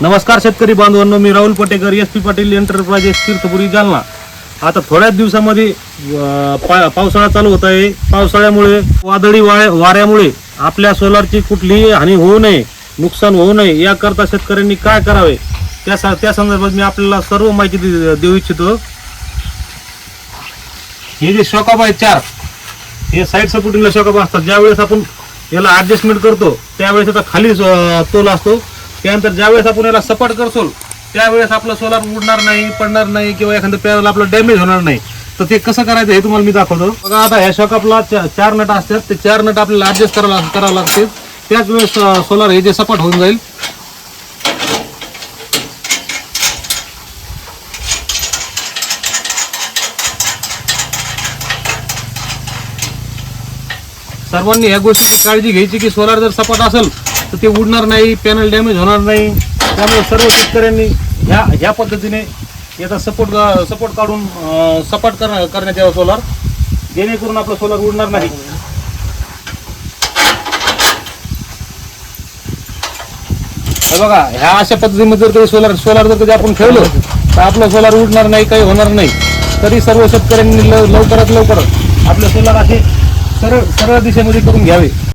नमस्कार शेतकरी बांधवांनो मी Rahul Patekar S P Patil enterprises Tirthpuri Jalna. आता थोड्याच दिवसामध्ये पा- पावसाळा चालू होत आहे. पावसाळ्यामुळे वादळी वा- वाऱ्यामुळे आपल्या सोलारची कुठलीही हानी होऊ नये नुकसान होऊ नये याकरता शेतकऱ्यांनी काय करावे त्या सा- त्या संदर्भात मी आपल्याला सर्व माहिती दे- देऊ इच्छितो. हे जे शॉकअप आहे चार हे साईड सपोर्टिंगला शॉकअप असतात. ज्यावेळेस आपण याला ॲडजस्टमेंट करतो त्यावेळेस आता खाली तोल असतो. त्यानंतर ज्यावेळेस आपण याला सपाट करतो त्यावेळेस आपलं सोलार उडणार नाही पडणार नाही किंवा एखादं पॅनल आपलं डॅमेज होणार नाही. तर ते कसं करायचं हे तुम्हाला मी दाखवतो. बघा आता ह्या शॉकअपला चार नट असतात. ते चार नट आपल्याला ॲडजस्ट करावं करावं लागते त्याच वेळेस सोलार हे जे सपाट होऊन जाईल. सर्वांनी ह्या गोष्टीची काळजी घ्यायची की सोलार जर सपाट असेल तर ते उडणार नाही पॅनल डॅमेज होणार नाही. त्यामुळे सर्व शेतकऱ्यांनी ह्या ह्या पद्धतीने याचा सपोर्ट सपोर्ट काढून सपाट कर करण्यात यावा सोलार जेणेकरून आपलं सोलार उडणार नाही. बघा ह्या अशा पद्धतीमध्ये जर कधी सोलार सोलार जर कधी आपण ठेवलं तर आपलं सोलार उडणार नाही काही होणार नाही. तरी सर्व शेतकऱ्यांनी लव- लवकरात लवकर आपलं सोलार असे सरळ सरळ दिशेमध्ये करून घ्यावे.